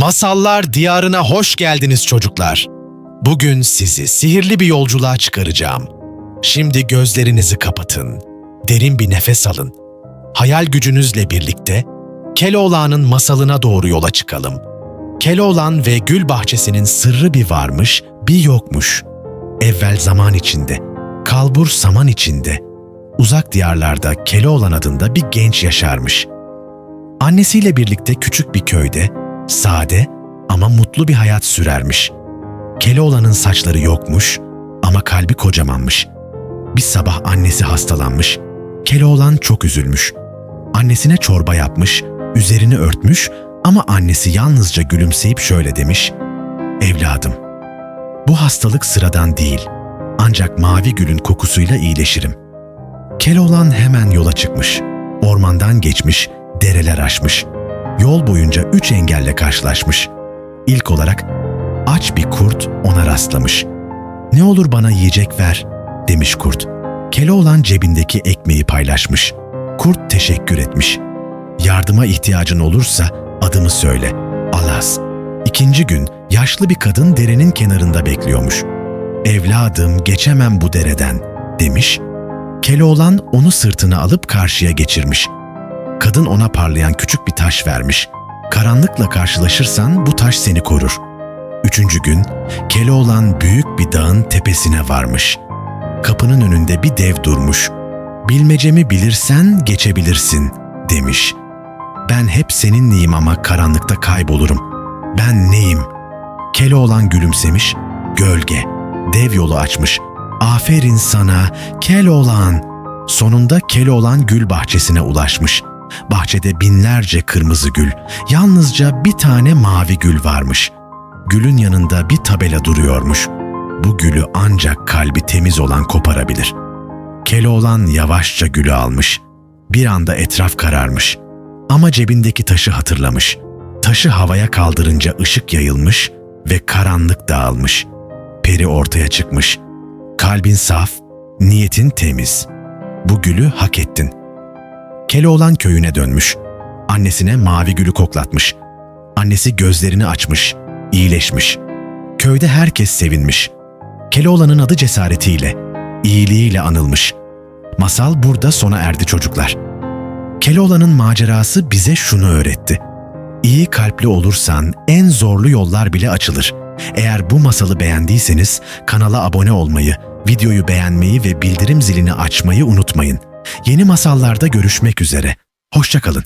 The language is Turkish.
Masallar diyarına hoş geldiniz çocuklar. Bugün sizi sihirli bir yolculuğa çıkaracağım. Şimdi gözlerinizi kapatın. Derin bir nefes alın. Hayal gücünüzle birlikte Keloğlan'ın masalına doğru yola çıkalım. Keloğlan ve gül bahçesinin sırrı bir varmış, bir yokmuş. Evvel zaman içinde, kalbur saman içinde, uzak diyarlarda Keloğlan adında bir genç yaşarmış. Annesiyle birlikte küçük bir köyde, sade ama mutlu bir hayat sürermiş. Keloğlan'ın saçları yokmuş ama kalbi kocamanmış. Bir sabah annesi hastalanmış. Keloğlan çok üzülmüş. Annesine çorba yapmış, üzerini örtmüş ama annesi yalnızca gülümseyip şöyle demiş. Evladım, bu hastalık sıradan değil. Ancak mavi gülün kokusuyla iyileşirim. Keloğlan hemen yola çıkmış. Ormandan geçmiş, dereler aşmış. Yol boyunca üç engelle karşılaşmış. İlk olarak aç bir kurt ona rastlamış. Ne olur bana yiyecek ver demiş kurt. Keloğlan cebindeki ekmeği paylaşmış. Kurt teşekkür etmiş. Yardıma ihtiyacın olursa adımı söyle. Alas. İkinci gün yaşlı bir kadın derenin kenarında bekliyormuş. Evladım geçemem bu dereden demiş. Keloğlan onu sırtına alıp karşıya geçirmiş. Kadın ona parlayan küçük bir taş vermiş. Karanlıkla karşılaşırsan bu taş seni korur. Üçüncü gün Keloğlan büyük bir dağın tepesine varmış. Kapının önünde bir dev durmuş. Bilmecemi bilirsen geçebilirsin demiş. Ben hep seninleyim ama karanlıkta kaybolurum. Ben neyim? Keloğlan gülümsemiş. Gölge. Dev yolu açmış. Aferin sana Keloğlan. Sonunda Keloğlan gül bahçesine ulaşmış. Bahçede binlerce kırmızı gül, yalnızca bir tane mavi gül varmış. Gülün yanında bir tabela duruyormuş. Bu gülü ancak kalbi temiz olan koparabilir. Keloğlan yavaşça gülü almış. Bir anda etraf kararmış. Ama cebindeki taşı hatırlamış. Taşı havaya kaldırınca ışık yayılmış ve karanlık dağılmış. Peri ortaya çıkmış. Kalbin saf, niyetin temiz. Bu gülü hak ettin. Keloğlan köyüne dönmüş. Annesine mavi gülü koklatmış. Annesi gözlerini açmış, iyileşmiş. Köyde herkes sevinmiş. Keloğlan'ın adı cesaretiyle, iyiliğiyle anılmış. Masal burada sona erdi çocuklar. Keloğlan'ın macerası bize şunu öğretti. İyi kalpli olursan en zorlu yollar bile açılır. Eğer bu masalı beğendiyseniz kanala abone olmayı, videoyu beğenmeyi ve bildirim zilini açmayı unutmayın. Yeni masallarda görüşmek üzere. Hoşçakalın.